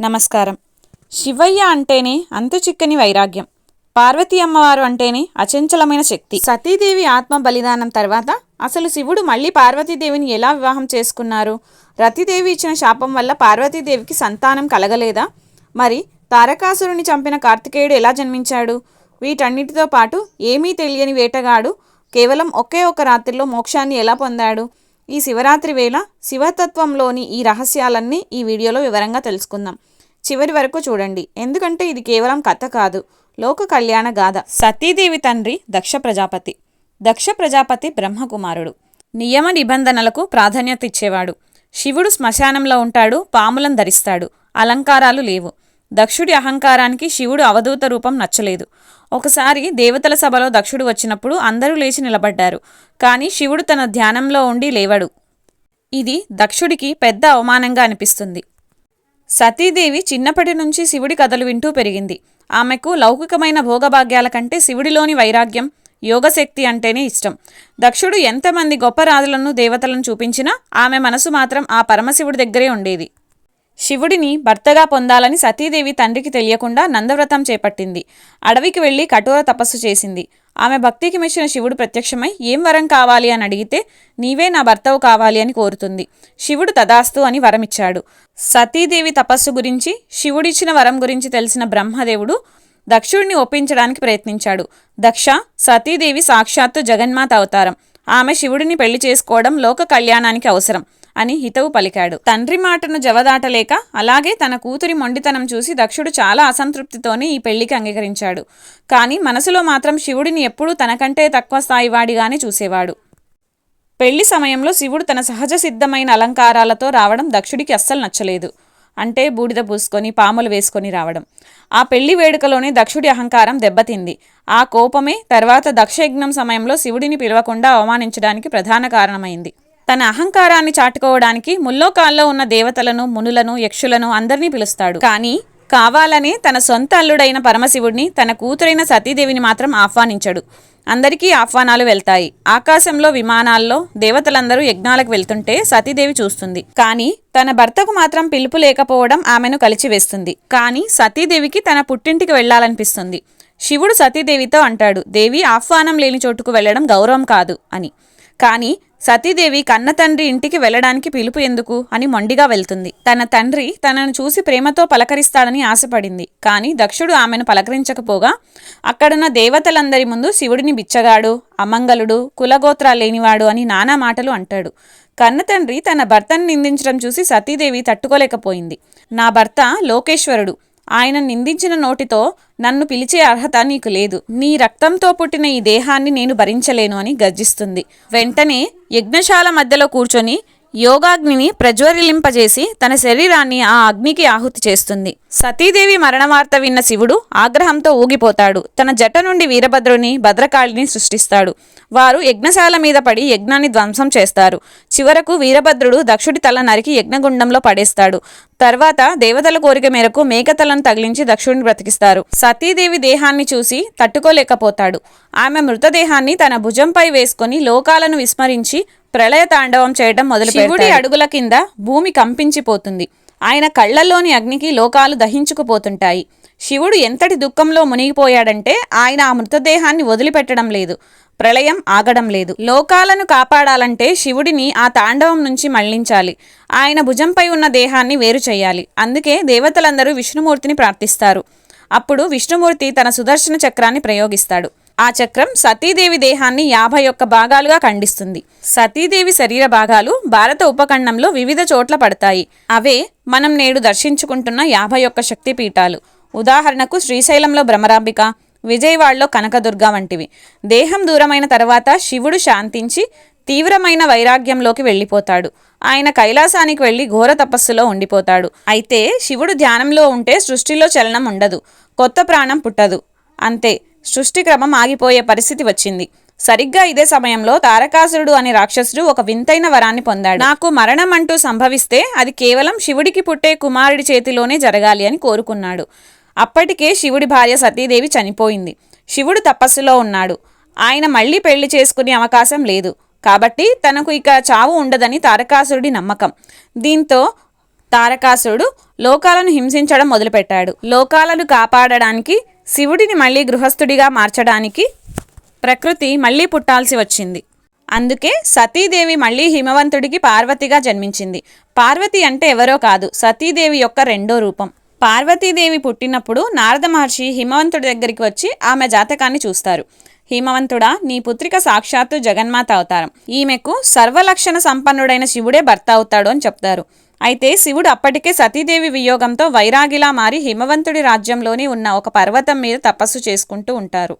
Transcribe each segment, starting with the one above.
నమస్కారం. శివయ్య అంటేనే అంతు చిక్కని వైరాగ్యం. పార్వతీ అమ్మవారు అంటేనే అచంచలమైన శక్తి. సతీదేవి ఆత్మ బలిదానం తర్వాత అసలు శివుడు మళ్ళీ పార్వతీదేవిని ఎలా వివాహం చేసుకున్నారు? రతిదేవి ఇచ్చిన శాపం వల్ల పార్వతీదేవికి సంతానం కలగలేదా? మరి తారకాసురుని చంపిన కార్తికేయుడు ఎలా జన్మించాడు? వీటన్నిటితో పాటు ఏమీ తెలియని వేటగాడు కేవలం ఒకే ఒక రాత్రిలో మోక్షాన్ని ఎలా పొందాడు? ఈ శివరాత్రి వేళ శివతత్వంలోని ఈ రహస్యాలన్నీ ఈ వీడియోలో వివరంగా తెలుసుకుందాం. చివరి వరకు చూడండి. ఎందుకంటే ఇది కేవలం కథ కాదు. లోక కళ్యాణ గాథ. సతీదేవి తండ్రి దక్ష ప్రజాపతి. దక్ష ప్రజాపతి బ్రహ్మకుమారుడు. నియమ నిబంధనలకు ప్రాధాన్యత ఇచ్చేవాడు. శివుడు శ్మశానంలో ఉంటాడు పాములను ధరిస్తాడు. అలంకారాలు లేవు. దక్షుడి అహంకారానికి శివుడు అవధూత రూపం నచ్చలేదు. ఒకసారి దేవతల సభలో దక్షుడు వచ్చినప్పుడు అందరూ లేచి నిలబడ్డారు. కానీ శివుడు తన ధ్యానంలో ఉండి లేవడు. ఇది దక్షుడికి పెద్ద అవమానంగా అనిపిస్తుంది. సతీదేవి చిన్నప్పటి నుంచి శివుడి కథలు వింటూ పెరిగింది. ఆమెకు లౌకికమైన భోగభాగ్యాల కంటే శివుడిలోని వైరాగ్యం యోగశక్తి అంటేనే ఇష్టం. దక్షుడు ఎంతమంది గొప్ప రాజులను దేవతలను చూపించినా ఆమె మనసు మాత్రం ఆ పరమశివుడి దగ్గరే ఉండేది. శివుడిని భర్తగా పొందాలని సతీదేవి తండ్రికి తెలియకుండా నందవ్రతం చేపట్టింది. అడవికి వెళ్ళి కఠోర తపస్సు చేసింది. ఆమె భక్తికి మెచ్చిన శివుడు ప్రత్యక్షమై ఏం వరం కావాలి? అని అడిగితే నీవే నా భర్తవు కావాలి అని కోరుతుంది. శివుడు తదాస్తు అని వరమిచ్చాడు. సతీదేవి తపస్సు గురించి శివుడిచ్చిన వరం గురించి తెలిసిన బ్రహ్మదేవుడు దక్షుడిని ఒప్పించడానికి ప్రయత్నించాడు. దక్ష సతీదేవి సాక్షాత్తు జగన్మాత అవతారం. ఆమె శివుడిని పెళ్ళి చేసుకోవడం లోక కళ్యాణానికి అవసరం. అని హితవు పలికాడు. తండ్రి మాటను జవదాటలేక అలాగే తన కూతురి మొండితనం చూసి దక్షుడు చాలా అసంతృప్తితోనే ఈ పెళ్ళికి అంగీకరించాడు. కానీ మనసులో మాత్రం శివుడిని ఎప్పుడూ తనకంటే తక్కువ స్థాయి వాడిగానే చూసేవాడు. పెళ్ళి సమయంలో శివుడు తన సహజ సిద్ధమైన అలంకారాలతో రావడం దక్షుడికి అస్సలు నచ్చలేదు. అంటే బూడిద పూసుకొని పాములు వేసుకొని రావడం. ఆ పెళ్ళి వేడుకలోనే దక్షుడి అహంకారం దెబ్బతింది. ఆ కోపమే తర్వాత దక్షయజ్ఞం సమయంలో శివుడిని పిలవకుండా అవమానించడానికి ప్రధాన కారణమైంది. తన అహంకారాన్ని చాటుకోవడానికి ముల్లోకాల్లో ఉన్న దేవతలను మునులను యక్షులను అందరినీ పిలుస్తాడు. కానీ కావాలనే తన సొంత అల్లుడైన పరమశివుడిని తన కూతురైన సతీదేవిని మాత్రం ఆహ్వానించడు. అందరికీ ఆహ్వానాలు వెళ్తాయి. ఆకాశంలో విమానాల్లో దేవతలందరూ యజ్ఞాలకు వెళ్తుంటే సతీదేవి చూస్తుంది. కానీ తన భర్తకు మాత్రం పిలుపు లేకపోవడం ఆమెను కలిచివేస్తుంది. కానీ సతీదేవికి తన పుట్టింటికి వెళ్ళాలనిపిస్తుంది. శివుడు సతీదేవితో అంటాడు దేవి ఆహ్వానం లేని చోటుకు వెళ్ళడం గౌరవం కాదు అని. కానీ సతీదేవి కన్న తండ్రి ఇంటికి వెళ్ళడానికి పిలుపు ఎందుకు అని మొండిగా వెళ్తుంది. తన తండ్రి తనను చూసి ప్రేమతో పలకరిస్తాడని ఆశపడింది. కానీ దక్షుడు ఆమెను పలకరించకపోగా అక్కడున్న దేవతలందరి ముందు శివుడిని బిచ్చగాడు అమంగళుడు కులగోత్రాలు లేనివాడు అని నానా మాటలు అంటాడు. కన్న తండ్రి తన భర్తను నిందించడం చూసి సతీదేవి తట్టుకోలేకపోయింది. నా భర్త లోకేశ్వరుడు. ఆయన నిందించిన నోటితో నన్ను పిలిచే అర్హత నీకు లేదు. నీ రక్తంతో పుట్టిన ఈ దేహాన్ని నేను భరించలేను అని గర్జిస్తుంది. వెంటనే యజ్ఞశాల మధ్యలో కూర్చొని యోగాగ్నిని ప్రజ్వరిలింపజేసి తన శరీరాన్ని ఆ అగ్నికి ఆహుతి చేస్తుంది. సతీదేవి మరణవార్త విన్న శివుడు ఆగ్రహంతో ఊగిపోతాడు. తన జట నుండి వీరభద్రుని భద్రకాళిని సృష్టిస్తాడు. వారు యజ్ఞశాల మీద పడి యజ్ఞాన్ని ధ్వంసం చేస్తారు. చివరకు వీరభద్రుడు దక్షుడి తల నరికి యజ్ఞగుండంలో పడేస్తాడు. తర్వాత దేవతల కోరిక మేరకు మేకతలను తగిలించి దక్షుడిని బ్రతికిస్తారు. సతీదేవి దేహాన్ని చూసి తట్టుకోలేకపోతాడు. ఆమె మృతదేహాన్ని తన భుజంపై వేసుకొని లోకాలను విస్మరించి ప్రళయ తాండవం చేయడం మొదలు శివుడి అడుగుల కింద భూమి కంపించిపోతుంది. ఆయన కళ్ళల్లోని అగ్నికి లోకాలు దహించుకుపోతుంటాయి. శివుడు ఎంతటి దుఃఖంలో మునిగిపోయాడంటే ఆయన ఆ మృతదేహాన్ని వదిలిపెట్టడం లేదు. ప్రళయం ఆగడం లేదు. లోకాలను కాపాడాలంటే శివుడిని ఆ తాండవం నుంచి మళ్ళించాలి. ఆయన భుజంపై ఉన్న దేహాన్ని వేరు చేయాలి. అందుకే దేవతలందరూ విష్ణుమూర్తిని ప్రార్థిస్తారు. అప్పుడు విష్ణుమూర్తి తన సుదర్శన చక్రాన్ని ప్రయోగిస్తాడు. ఆ చక్రం సతీదేవి దేహాన్ని యాభై ఒక్క భాగాలుగా ఖండిస్తుంది. సతీదేవి శరీర భాగాలు భారత ఉపఖండంలో వివిధ చోట్ల పడతాయి. అవే మనం నేడు దర్శించుకుంటున్న యాభై ఒక్క శక్తిపీఠాలు. ఉదాహరణకు శ్రీశైలంలో భ్రమరాంబిక విజయవాడలో కనకదుర్గ వంటివి. దేహం దూరమైన తర్వాత శివుడు శాంతించి తీవ్రమైన వైరాగ్యంలోకి వెళ్ళిపోతాడు. ఆయన కైలాసానికి వెళ్ళి ఘోర తపస్సులో ఉండిపోతాడు. అయితే శివుడు ధ్యానంలో ఉంటే సృష్టిలో చలనం ఉండదు. కొత్త ప్రాణం పుట్టదు. అంతే. సృష్టిక్రమం ఆగిపోయే పరిస్థితి వచ్చింది. సరిగ్గా ఇదే సమయంలో తారకాసురుడు అనే రాక్షసుడు ఒక వింతైన వరాన్ని పొందాడు. నాకు మరణం అంటూ సంభవిస్తే అది కేవలం శివుడికి పుట్టే కుమారుడి చేతిలోనే జరగాలి అని కోరుకున్నాడు. అప్పటికే శివుడి భార్య సతీదేవి చనిపోయింది. శివుడు తపస్సులో ఉన్నాడు. ఆయన మళ్ళీ పెళ్ళి చేసుకునే అవకాశం లేదు. కాబట్టి తనకు ఇక చావు ఉండదని తారకాసురుడి నమ్మకం. దీంతో తారకాసురుడు లోకాలను హింసించడం మొదలుపెట్టాడు. లోకాలను కాపాడడానికి శివుడిని మళ్ళీ గృహస్థుడిగా మార్చడానికి ప్రకృతి మళ్ళీ పుట్టాల్సి వచ్చింది. అందుకే సతీదేవి మళ్ళీ హిమవంతుడికి పార్వతిగా జన్మించింది. పార్వతి అంటే ఎవరో కాదు సతీదేవి యొక్క రెండో రూపం. పార్వతీదేవి పుట్టినప్పుడు నారద మహర్షి హిమవంతుడి దగ్గరికి వచ్చి ఆమె జాతకాన్ని చూస్తారు. హిమవంతుడా నీ పుత్రిక సాక్షాత్తు జగన్మాత అవతారం. ఈమెకు సర్వలక్షణ సంపన్నుడైన శివుడే భర్త అవుతాడు అని చెప్తారు. అయితే శివుడు అప్పటికే సతీదేవి వియోగంతో వైరాగిలా మారి హిమవంతుడి రాజ్యంలోని ఉన్న ఒక పర్వతం మీద తపస్సు చేసుకుంటూ ఉంటారు.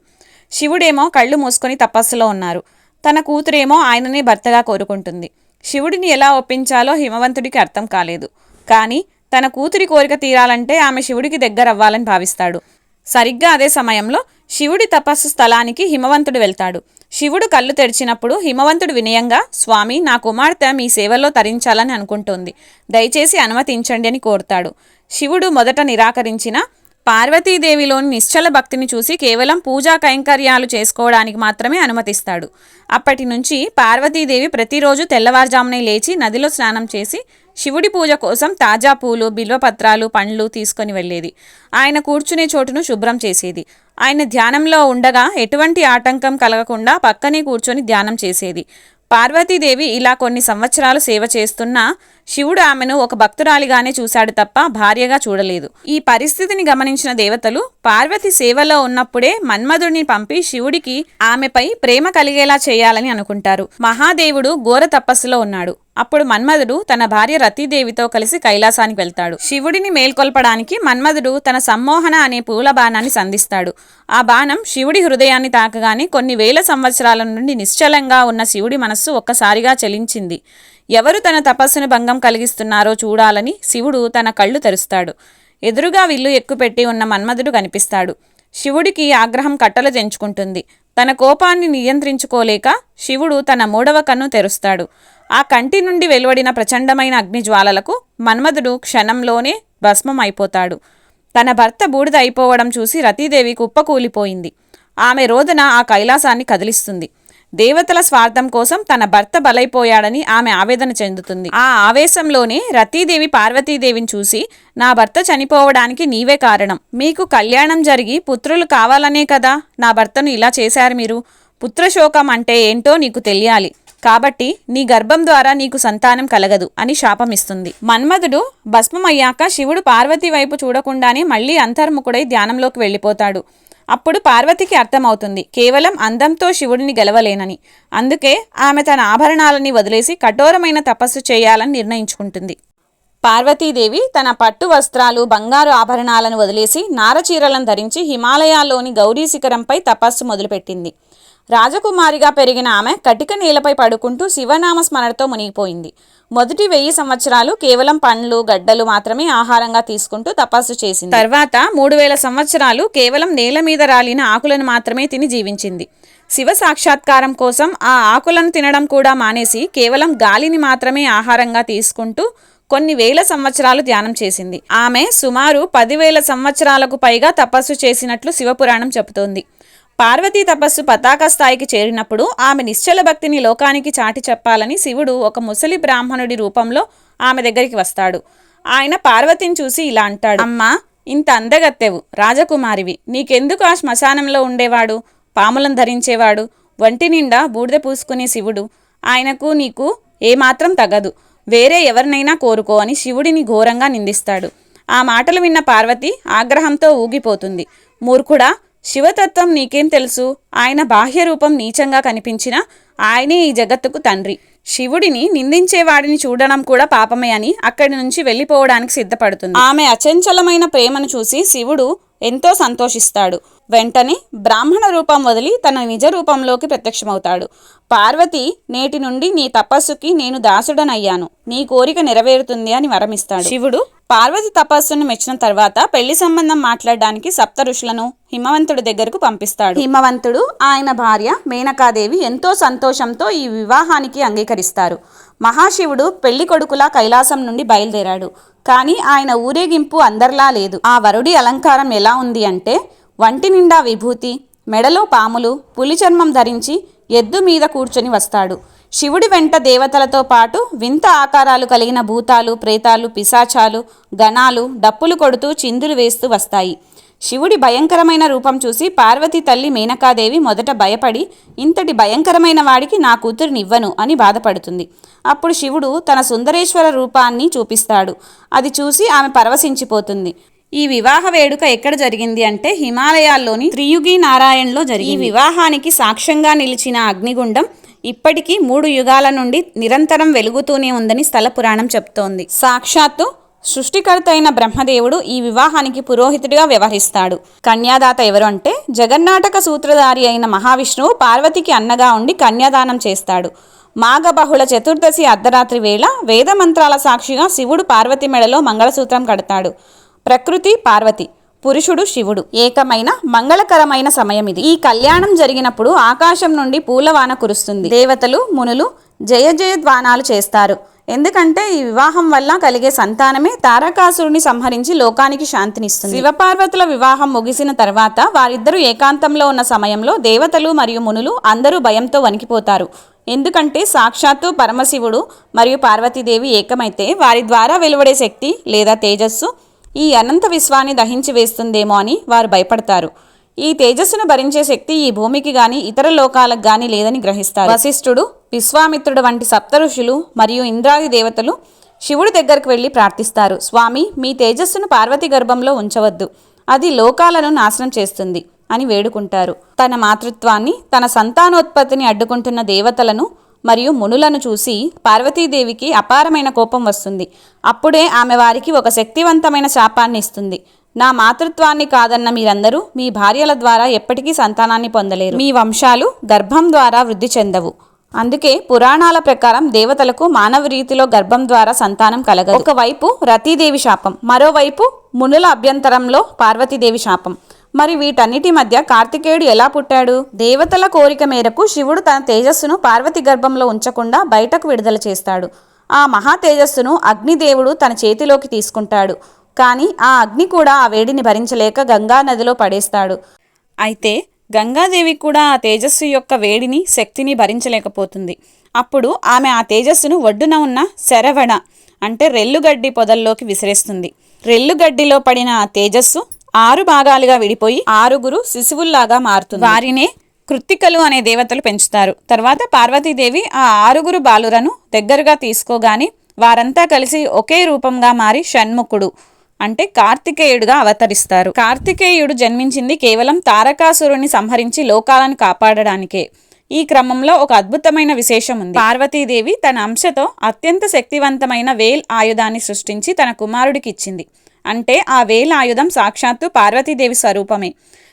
శివుడేమో కళ్ళు మూసుకొని తపస్సులో ఉన్నారు. తన కూతురేమో ఆయననే భర్తగా కోరుకుంటుంది. శివుడిని ఎలా ఒప్పించాలో హిమవంతుడికి అర్థం కాలేదు. కానీ తన కూతురి కోరిక తీరాలంటే ఆమె శివుడికి దగ్గర అవ్వాలని భావిస్తాడు. సరిగ్గా అదే సమయంలో శివుడి తపస్సు స్థలానికి హిమవంతుడు వెళ్తాడు. శివుడు కళ్ళు తెరిచినప్పుడు హిమవంతుడు వినయంగా స్వామి నా కుమార్తె మీ సేవలో తరించాలని అనుకుంటుంది. దయచేసి అనుమతించండి అని కోరుతాడు. శివుడు మొదట నిరాకరించిన పార్వతీదేవిలోని నిశ్చల భక్తిని చూసి కేవలం పూజా కైంకర్యాలు చేసుకోవడానికి మాత్రమే అనుమతిస్తాడు. అప్పటి నుంచి పార్వతీదేవి ప్రతిరోజు తెల్లవారుజామునే లేచి నదిలో స్నానం చేసి శివుడి పూజ కోసం తాజా పూలు బిల్వపత్రాలు పండ్లు తీసుకొని వెళ్ళేది. ఆయన కూర్చునే చోటును శుభ్రం చేసేది. ఆయన ధ్యానంలో ఉండగా ఎటువంటి ఆటంకం కలగకుండా పక్కనే కూర్చొని ధ్యానం చేసేది. పార్వతీదేవి ఇలా కొన్ని సంవత్సరాలు సేవ చేస్తున్నా శివుడు ఆమెను ఒక భక్తురాలిగానే చూశాడు తప్ప భార్యగా చూడలేదు. ఈ పరిస్థితిని గమనించిన దేవతలు పార్వతి సేవలో ఉన్నప్పుడే మన్మధుడిని పంపి శివుడికి ఆమెపై ప్రేమ కలిగేలా చేయాలని అనుకుంటారు. మహాదేవుడు ఘోర తపస్సులో ఉన్నాడు. అప్పుడు మన్మధుడు తన భార్య రతీదేవితో కలిసి కైలాసానికి వెళ్తాడు. శివుడిని మేల్కొల్పడానికి మన్మధుడు తన సమ్మోహన అనే పూల బాణాన్ని సంధిస్తాడు. ఆ బాణం శివుడి హృదయాన్ని తాకగానే కొన్ని వేల సంవత్సరాల నుండి నిశ్చలంగా ఉన్న శివుడి మనస్సు ఒక్కసారిగా చలించింది. ఎవరు తన తపస్సును భంగం కలిగిస్తున్నారో చూడాలని శివుడు తన కళ్ళు తెరుస్తాడు. ఎదురుగా విల్లు ఎక్కుపెట్టి ఉన్న మన్మధుడు కనిపిస్తాడు. శివుడికి ఆగ్రహం కట్టలు తెంచుకుంటుంది తన కోపాన్ని నియంత్రించుకోలేక శివుడు తన మూడవ కన్ను తెరుస్తాడు. ఆ కంటి నుండి వెలువడిన ప్రచండమైన అగ్నిజ్వాలలకు మన్మధుడు క్షణంలోనే భస్మం అయిపోతాడు తన భర్త బూడిద అయిపోవడం చూసి రతీదేవి కుప్పకూలిపోయింది ఆమె రోదన ఆ కైలాసాన్ని కదిలిస్తుంది. దేవతల స్వార్థం కోసం తన భర్త బలైపోయాడని ఆమె ఆవేదన చెందుతుంది. ఆ ఆవేశంలోనే రతీదేవి పార్వతీదేవిని చూసి నా భర్త చనిపోవడానికి నీవే కారణం. మీకు కళ్యాణం జరిగి పుత్రులు కావాలనే కదా. నా భర్తను ఇలా చేశారు మీరు. పుత్రశోకం అంటే ఏంటో నీకు తెలియాలి. కాబట్టి నీ గర్భం ద్వారా నీకు సంతానం కలగదు అని శాపమిస్తుంది మన్మధుడు భస్మమయ్యాక శివుడు పార్వతి వైపు చూడకుండానే మళ్ళీ అంతర్ముఖుడై ధ్యానంలోకి వెళ్ళిపోతాడు. అప్పుడు పార్వతికి అర్థమవుతుంది. కేవలం అందంతో శివుడిని గెలవలేనని. అందుకే ఆమె తన ఆభరణాలని వదిలేసి కఠోరమైన తపస్సు చేయాలని నిర్ణయించుకుంటుంది. పార్వతీదేవి తన పట్టు వస్త్రాలు బంగారు ఆభరణాలను వదిలేసి నారచీరలను ధరించి హిమాలయాల్లోని గౌరీ శిఖరంపై తపస్సు మొదలుపెట్టింది. రాజకుమారిగా పెరిగిన ఆమె కటిక నేలపై పడుకుంటూ శివనామ స్మరణతో మునిగిపోయింది. మొదటి వెయ్యి సంవత్సరాలు కేవలం పండ్లు గడ్డలు మాత్రమే ఆహారంగా తీసుకుంటూ తపస్సు చేసింది. తర్వాత మూడు వేల సంవత్సరాలు కేవలం నేల మీద రాలిన ఆకులను మాత్రమే తిని జీవించింది. శివ సాక్షాత్కారం కోసం ఆ ఆకులను తినడం కూడా మానేసి కేవలం గాలిని మాత్రమే ఆహారంగా తీసుకుంటూ కొన్ని వేల సంవత్సరాలు ధ్యానం చేసింది. ఆమె సుమారు పదివేల సంవత్సరాలకు పైగా తపస్సు చేసినట్లు శివపురాణం చెబుతోంది. పార్వతీ తపస్సు పతాక స్థాయికి చేరినప్పుడు ఆమె నిశ్చల భక్తిని లోకానికి చాటి చెప్పాలని శివుడు ఒక ముసలి బ్రాహ్మణుడి రూపంలో ఆమె దగ్గరికి వస్తాడు. ఆయన పార్వతిని చూసి ఇలా అంటాడు. అమ్మా ఇంత అందగత్తెవు రాజకుమారివి. నీకెందుకు ఆ శ్మశానంలో ఉండేవాడు? పాములను ధరించేవాడు. ఒంటి నిండా బూడిద పూసుకునే శివుడు. ఆయనకు నీకు ఏమాత్రం తగదు. వేరే ఎవరినైనా కోరుకో అని శివుడిని ఘోరంగా నిందిస్తాడు. ఆ మాటలు విన్న పార్వతి ఆగ్రహంతో ఊగిపోతుంది. మూర్ఖుడా శివతత్వం నీకేం తెలుసు? ఆయన బాహ్య రూపం నీచంగా కనిపించినా ఆయనే ఈ జగత్తుకు తండ్రి. శివుడిని నిందించేవాడిని చూడడం కూడా పాపమే అని అక్కడి నుంచి వెళ్ళిపోవడానికి సిద్ధపడుతుంది. ఆమె అచంచలమైన ప్రేమను చూసి శివుడు ఎంతో సంతోషిస్తాడు. వెంటనే బ్రాహ్మణ రూపం వదిలి తన నిజ రూపంలోకి ప్రత్యక్షమవుతాడు. పార్వతి నేటి నుండి నీ తపస్సుకి నేను దాసుడనయ్యాను. నీ కోరిక నెరవేరుతుంది అని వరమిస్తాడు. శివుడు? పార్వతి తపస్సును మెచ్చిన తర్వాత పెళ్ళి సంబంధం మాట్లాడడానికి సప్త ఋషులను హిమవంతుడి దగ్గరకు పంపిస్తాడు. హిమవంతుడు ఆయన భార్య మేనకాదేవి ఎంతో సంతోషంతో ఈ వివాహానికి అంగీకరిస్తారు. మహాశివుడు పెళ్ళి కొడుకులా కైలాసం నుండి బయలుదేరాడు. కానీ ఆయన ఊరేగింపు అందరిలా లేదు. ఆ వరుడి అలంకారం ఎలా ఉంది అంటే వంటి నిండా విభూతి మెడలో పాములు పులి చర్మం ధరించి ఎద్దు మీద కూర్చొని వస్తాడు. శివుడి వెంట దేవతలతో పాటు వింత ఆకారాలు కలిగిన భూతాలు ప్రేతాలు పిశాచాలు గణాలు డప్పులు కొడుతూ చిందులు వేస్తూ వస్తాయి. శివుడి భయంకరమైన రూపం చూసి పార్వతీ తల్లి మేనకాదేవి మొదట భయపడి ఇంతటి భయంకరమైన వాడికి నా కూతురినివ్వను అని బాధపడుతుంది. అప్పుడు శివుడు తన సుందరేశ్వర రూపాన్ని చూపిస్తాడు. అది చూసి ఆమె పరవశించిపోతుంది. ఈ వివాహ వేడుక ఎక్కడ జరిగింది అంటే హిమాలయాల్లోని త్రియుగి నారాయణలో జరిగింది. ఈ వివాహానికి సాక్ష్యంగా నిలిచిన అగ్నిగుండం ఇప్పటికీ మూడు యుగాల నుండి నిరంతరం వెలుగుతూనే ఉందని స్థల పురాణం చెప్తోంది. సాక్షాత్తు సృష్టికర్త అయిన బ్రహ్మదేవుడు ఈ వివాహానికి పురోహితుడిగా వ్యవహరిస్తాడు. కన్యాదాత ఎవరు అంటే జగన్నాటక సూత్రధారి అయిన మహావిష్ణువు పార్వతికి అన్నగా ఉండి కన్యాదానం చేస్తాడు. మాఘ బహుళ చతుర్దశి అర్ధరాత్రి వేళ వేదమంత్రాల సాక్షిగా శివుడు పార్వతి మెడలో మంగళసూత్రం కడతాడు. ప్రకృతి పార్వతి. పురుషుడు శివుడు. ఏకమైన మంగళకరమైన సమయం ఇది. ఈ కళ్యాణం జరిగినప్పుడు ఆకాశం నుండి పూలవాన కురుస్తుంది. దేవతలు మునులు జయ జయధ్వానాలు చేస్తారు. ఎందుకంటే ఈ వివాహం వల్ల కలిగే సంతానమే తారకాసురుని సంహరించి లోకానికి శాంతినిస్తుంది. శివపార్వతుల వివాహం ముగిసిన తర్వాత వారిద్దరూ ఏకాంతంలో ఉన్న సమయంలో దేవతలు మరియు మునులు అందరూ భయంతో వణికిపోతారు. ఎందుకంటే సాక్షాత్తు పరమశివుడు మరియు పార్వతీదేవి ఏకమైతే వారి ద్వారా వెలువడే శక్తి లేదా తేజస్సు ఈ అనంత విశ్వాన్ని దహించి వేస్తుందేమో అని వారు భయపడతారు. ఈ తేజస్సును భరించే శక్తి ఈ భూమికి గాని ఇతర లోకాలకు గాని లేదని గ్రహిస్తారు. వశిష్ఠుడు విశ్వామిత్రుడు వంటి సప్త ఋషులు మరియు ఇంద్రాది దేవతలు శివుడి దగ్గరకు వెళ్ళి ప్రార్థిస్తారు. స్వామి మీ తేజస్సును పార్వతి గర్భంలో ఉంచవద్దు. అది లోకాలను నాశనం చేస్తుంది అని వేడుకుంటారు. తన మాతృత్వాన్ని తన సంతానోత్పత్తిని అడ్డుకుంటున్న దేవతలను మరియు మునులను చూసి పార్వతీదేవికి అపారమైన కోపం వస్తుంది. అప్పుడే ఆమె వారికి ఒక శక్తివంతమైన శాపాన్ని ఇస్తుంది. నా మాతృత్వాన్ని కాదన్న మీరందరూ మీ భార్యల ద్వారా ఎప్పటికీ సంతానాన్ని పొందలేరు. మీ వంశాలు గర్భం ద్వారా వృద్ధి చెందవు. అందుకే పురాణాల ప్రకారం దేవతలకు మానవ రీతిలో గర్భం ద్వారా సంతానం కలగదు. ఒకవైపు రతీదేవి శాపం మరోవైపు మునుల అభ్యంతరంలో పార్వతీదేవి శాపం. మరి వీటన్నిటి మధ్య కార్తికేయుడు ఎలా పుట్టాడు? దేవతల కోరిక మేరకు శివుడు తన తేజస్సును పార్వతి గర్భంలో ఉంచకుండా బయటకు విడుదల చేస్తాడు. ఆ మహా తేజస్సును అగ్నిదేవుడు తన చేతిలోకి తీసుకుంటాడు. కానీ ఆ అగ్ని కూడా ఆ వేడిని భరించలేక గంగా నదిలో పడేస్తాడు. అయితే గంగాదేవి కూడా ఆ తేజస్సు యొక్క వేడిని శక్తిని భరించలేకపోతుంది. అప్పుడు ఆమె ఆ తేజస్సును ఒడ్డున ఉన్న శరవణ అంటే రెల్లుగడ్డి పొదల్లోకి విసిరేస్తుంది. రెల్లుగడ్డిలో పడిన ఆ తేజస్సు ఆరు భాగాలుగా విడిపోయి ఆరుగురు శిశువుల్లాగా మారుతుంది. వారినే కృత్తికలు అనే దేవతలు పెంచుతారు. తర్వాత పార్వతీదేవి ఆ ఆరుగురు బాలురను దగ్గరగా తీసుకోగాని వారంతా కలిసి ఒకే రూపంగా మారి షణ్ముఖుడు అంటే కార్తికేయుడుగా అవతరిస్తారు. కార్తికేయుడు జన్మించింది కేవలం తారకాసురుని సంహరించి లోకాలను కాపాడడానికే. ఈ క్రమంలో ఒక అద్భుతమైన విశేషం ఉంది. పార్వతీదేవి తన అంశతో అత్యంత శక్తివంతమైన వేల్ ఆయుధాన్ని సృష్టించి తన కుమారుడికి ఇచ్చింది అంటే ఆ వేల ఆయుధం సాక్షాత్తు పార్వతీదేవి స్వరూపమే.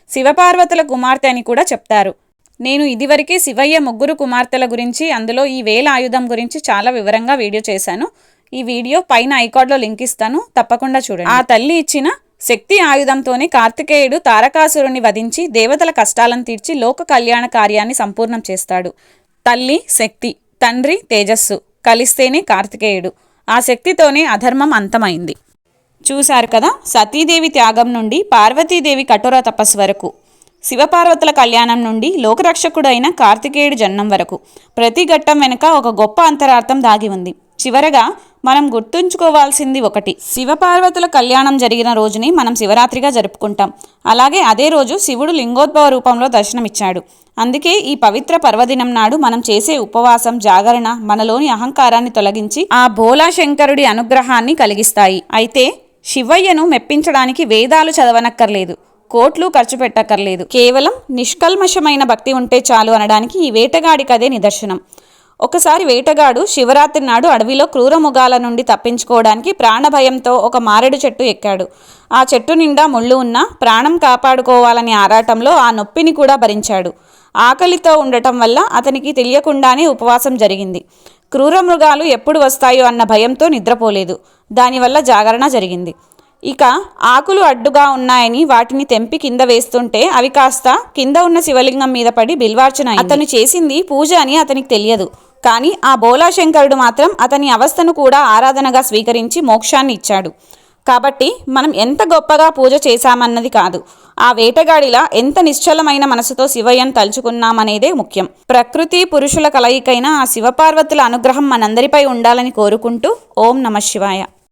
శివపార్వతుల కుమార్తె అని కూడా చెప్తారు. నేను ఇదివరకే శివయ్య ముగ్గురు కుమార్తెల గురించి అందులో ఈ వేల ఆయుధం గురించి చాలా వివరంగా వీడియో చేశాను. ఈ వీడియో పైన ఐకార్డ్లో లింక్ ఇస్తాను. తప్పకుండా చూడండి. ఆ తల్లి ఇచ్చిన శక్తి ఆయుధంతోనే కార్తికేయుడు తారకాసురుని వధించి దేవతల కష్టాలను తీర్చి లోక కళ్యాణ కార్యాన్ని సంపూర్ణం చేస్తాడు. తల్లి శక్తి తండ్రి తేజస్సు కలిస్తేనే కార్తికేయుడు. ఆ శక్తితోనే అధర్మం అంతమైంది. చూశారు కదా? సతీదేవి త్యాగం నుండి పార్వతీదేవి కఠోర తపస్సు వరకు. శివపార్వతుల కళ్యాణం నుండి లోకరక్షకుడైన కార్తికేయుడు జన్మం వరకు. ప్రతి ఘట్టం వెనుక ఒక గొప్ప అంతరార్థం దాగి ఉంది. చివరగా మనం గుర్తుంచుకోవాల్సింది ఒకటి. శివపార్వతుల కళ్యాణం జరిగిన రోజుని మనం శివరాత్రిగా జరుపుకుంటాం. అలాగే అదే రోజు శివుడు లింగోద్భవ రూపంలో దర్శనమిచ్చాడు. అందుకే ఈ పవిత్ర పర్వదినం నాడు మనం చేసే ఉపవాసం జాగరణ మనలోని అహంకారాన్ని తొలగించి ఆ భోలా శంకరుడి అనుగ్రహాన్ని కలిగిస్తాయి. అయితే శివయ్యను మెప్పించడానికి వేదాలు చదవనక్కర్లేదు కోట్లు ఖర్చు పెట్టక్కర్లేదు. కేవలం నిష్కల్మషమైన భక్తి ఉంటే చాలు అనడానికి ఈ వేటగాడికదే నిదర్శనం. ఒకసారి వేటగాడు శివరాత్రి నాడు అడవిలో క్రూరముగాల నుండి తప్పించుకోవడానికి ప్రాణభయంతో ఒక మారేడు చెట్టు ఎక్కాడు. ఆ చెట్టు నిండా ముళ్ళు ఉన్నా ప్రాణం కాపాడుకోవాలని ఆరాటంలో ఆ నొప్పిని కూడా భరించాడు. ఆకలితో ఉండటం వల్ల అతనికి తెలియకుండానే ఉపవాసం జరిగింది. క్రూర మృగాలు ఎప్పుడు వస్తాయో అన్న భయంతో నిద్రపోలేదు. దానివల్ల జాగరణ జరిగింది. ఇక ఆకులు అడ్డుగా ఉన్నాయని వాటిని తెంపి కింద వేస్తుంటే అవి కాస్త కింద ఉన్న శివలింగం మీద పడి బిల్వార్చన అతను చేసింది పూజ అని అతనికి తెలియదు. కానీ ఆ బోలాశంకరుడు మాత్రం అతని అవస్థను కూడా ఆరాధనగా స్వీకరించి మోక్షాన్ని ఇచ్చాడు. కాబట్టి మనం ఎంత గొప్పగా పూజ చేశామన్నది కాదు. ఆ వేటగాడిలా ఎంత నిశ్చలమైన మనసుతో శివయ్యను తలుచుకున్నామనేదే ముఖ్యం. ప్రకృతి పురుషుల కలయికైన ఆ శివపార్వతుల అనుగ్రహం మనందరిపై ఉండాలని కోరుకుంటూ ఓం నమ శివాయ.